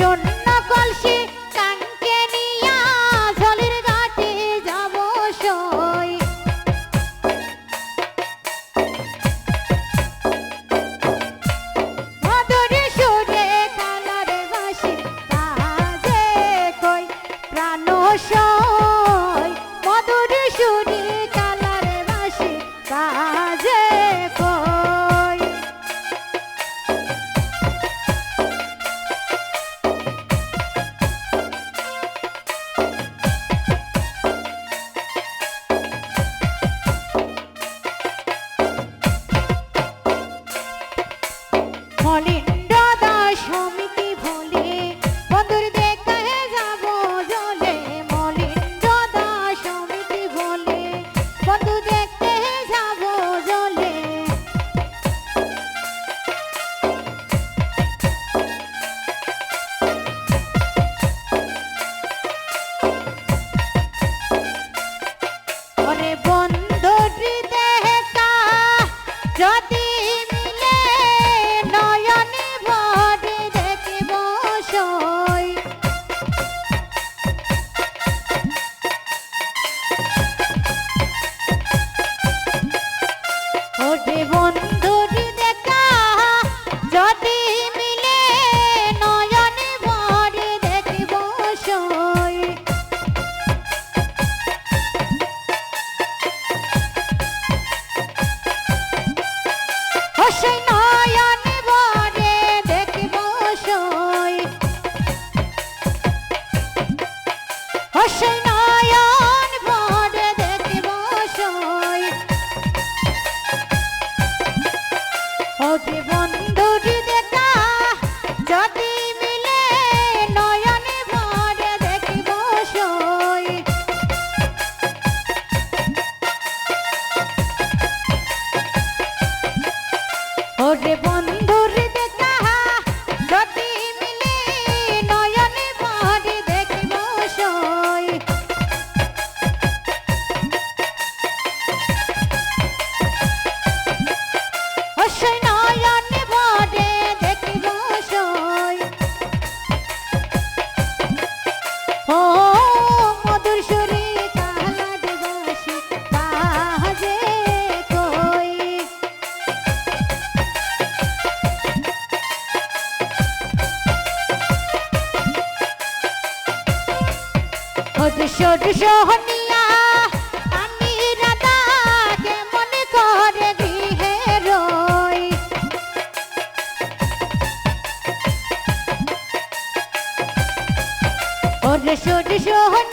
শূন্য কলসি কানকে নিয়া ঝোলের ঘাটে যাব সই। মধুর সুরে কানার বাসি বাজে কই, প্রাণ সই। Oh, divine. কিশোর সোহনিয়া আমি রাধা কেমন করে গৃহে রই। ওর সোহনিয়া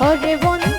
ওরে বন্ধু